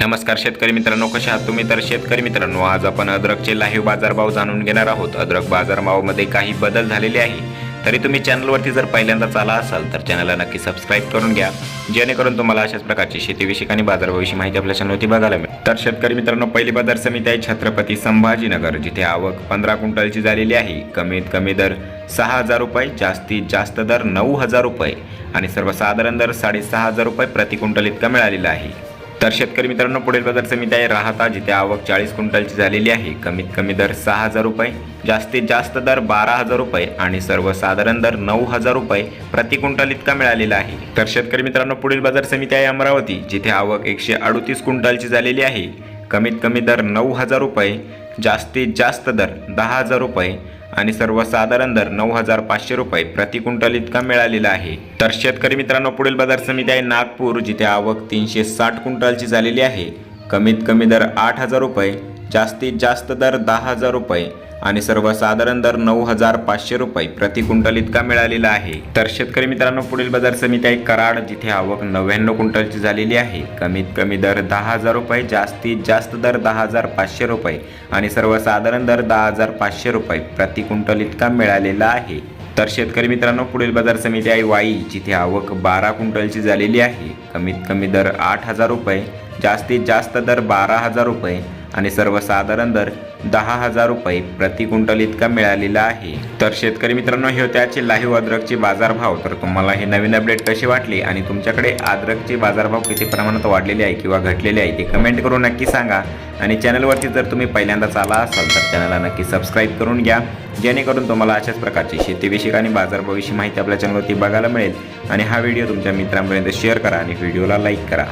नमस्कार शेतकरी मित्रांनो कशा आहात तुम्ही? तर शेतकरी मित्रांनो आज आपण अद्रकचे लाईव्ह बाजारभाव जाणून घेणार आहोत. अद्रक बाजारभावामध्ये काही बदल झालेले आहे. तरी तुम्ही चॅनलवरती जर पहिल्यांदाच आला असाल तर चॅनलला नक्की सबस्क्राईब करून घ्या. जेणेकरून तुम्हाला अशाच प्रकारची शेतीविषयक आणि बाजारभावाविषयी माहिती आपल्या चॅनलवरती बघायला मिळेल. तर शेतकरी मित्रांनो पहिली बाजार समिती आहे छत्रपती संभाजीनगर जिथे आवक पंधरा क्विंटलची झालेली आहे. कमीत कमी दर सहा हजार रुपये जास्तीत जास्त दर नऊ हजार रुपये आणि सर्वसाधारण दर साडेसहा हजार रुपये प्रति क्विंटल इतका मिळालेला आहे. तर शेतकरी मित्रांनो पुढील बाजार समिती आहे राहता जिथे आवक चाळीस क्विंटलची झालेली आहे. कमीत कमी दर सहा हजार रुपये जास्तीत जास्त दर बारा हजार रुपये आणि सर्वसाधारण दर नऊ हजार रुपये प्रति क्विंटल इतका मिळालेला आहे. तर शेतकरी मित्रांनो पुढील बाजार समिती आहे अमरावती जिथे आवक एकशे अडतीस क्विंटलची झालेली आहे. कमीत कमी दर नऊ हजार रुपये जास्तीत जास्त दर दहा हजार रुपये आणि सर्वसाधारण दर नऊ हजार पाचशे रुपये प्रति क्विंटल इतका मिळालेला आहे. तर शेतकरी मित्रांनो पुढील बाजार समिती आहे नागपूर जिथे आवक तीनशे साठ क्विंटलची झालेली आहे. कमीत कमी दर आठ हजार रुपये जास्तीत जास्त दर दहा हजार रुपये आणि सर्वसाधारण दर नऊ हजार पाचशे रुपये प्रति क्विंटल इतका मिळालेला आहे. तर शेतकरी मित्रांनो पुढील बाजार समिती आहे कराड जिथे आवक नव्याण्णव क्विंटलची झालेली आहे. कमीत कमी दर दहा हजार रुपये जास्तीत जास्त दर दहा हजार पाचशे रुपये आणि सर्वसाधारण दर दहा हजार पाचशे रुपये प्रति क्विंटल इतका मिळालेला आहे. तर शेतकरी मित्रांनो पुढील बाजार समिती आहे वाई जिथे आवक बारा क्विंटलची झालेली आहे. कमीत कमी दर आठ हजार रुपये जास्तीत जास्त दर बारा हजार रुपये आणि सर्वसाधारण दर दहा हजार रुपये प्रति क्विंटल इतका मिळालेला आहे. तर शेतकरी मित्रांनो हे होते आजचे लाईव्ह अद्रकचे बाजारभाव. तर तुम्हाला हे नवीन अपडेट कसे वाटले आणि तुमच्याकडे अद्रकचे बाजारभाव किती प्रमाणात वाढलेले आहे किंवा घटलेले आहे ते कमेंट करून नक्की सांगा. आणि चॅनलवरती जर तुम्ही पहिल्यांदाच आला असाल तर चॅनलला नक्की सबस्क्राईब करून घ्या. जेणेकरून तुम्हाला अशाच प्रकारची शेतीविषयक आणि बाजारभावाविषयी माहिती आपल्या चॅनलवरती बघायला मिळेल. आणि हा व्हिडिओ तुमच्या मित्रांपर्यंत शेअर करा आणि व्हिडिओला लाईक करा.